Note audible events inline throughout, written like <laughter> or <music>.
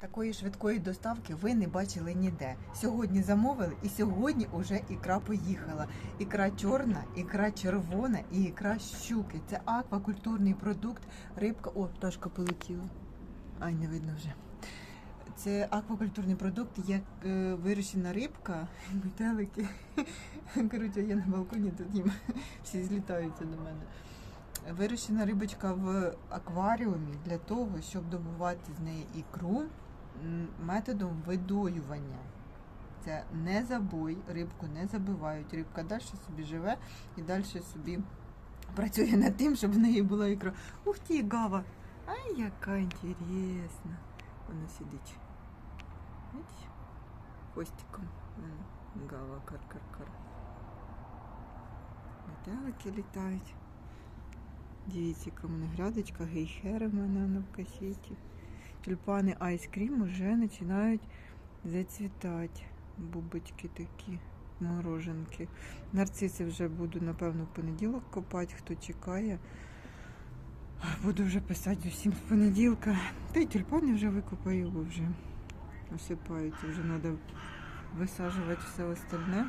Такої швидкої доставки ви не бачили ніде. Сьогодні замовили, і сьогодні уже ікра поїхала. Ікра чорна, ікра червона і ікра щуки. Це аквакультурний продукт. Рибка. О, пташка полетіла. Ай, не видно вже. Це аквакультурний продукт, як е, вирощена рибка, <laughs> метелики. Коротше, я на балконі тут їм <laughs> всі злітаються до мене. Вирощена рибочка в акваріумі для того, щоб добувати з неї ікру методом видоювання. Це не забой, рибку не забивають. Рибка далі собі живе і далі собі працює над тим, щоб в неї була ікра. Ух ти, гава! Ай, яка інтересна. Вона сидить. Бачиш? Хвостиком. Гава, кар-кар-кар. Метелики літають. Дивіться, яка мене грядочка, гейхери в мене на касеті. Тюльпани айскрім вже починають зацвітати. Бубочки такі, мороженки. Нарциси вже буду, напевно, в понеділок копати, хто чекає. Буду вже писати усім з понеділка. Та й тюльпани вже викопаю, бо вже осипаються, вже треба висаджувати все остальне.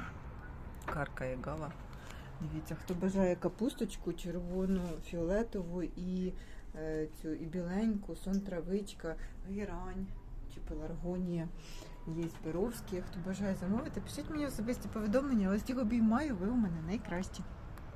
Каркає гава. Дивіться, хто бажає капусточку, червону, фіолетову і цю і біленьку, сон травичка, герань чи пеларгонія. Є перовські. Хто бажає замовити, пишіть мені особисті повідомлення, ось їх обіймаю, ви у мене найкращі.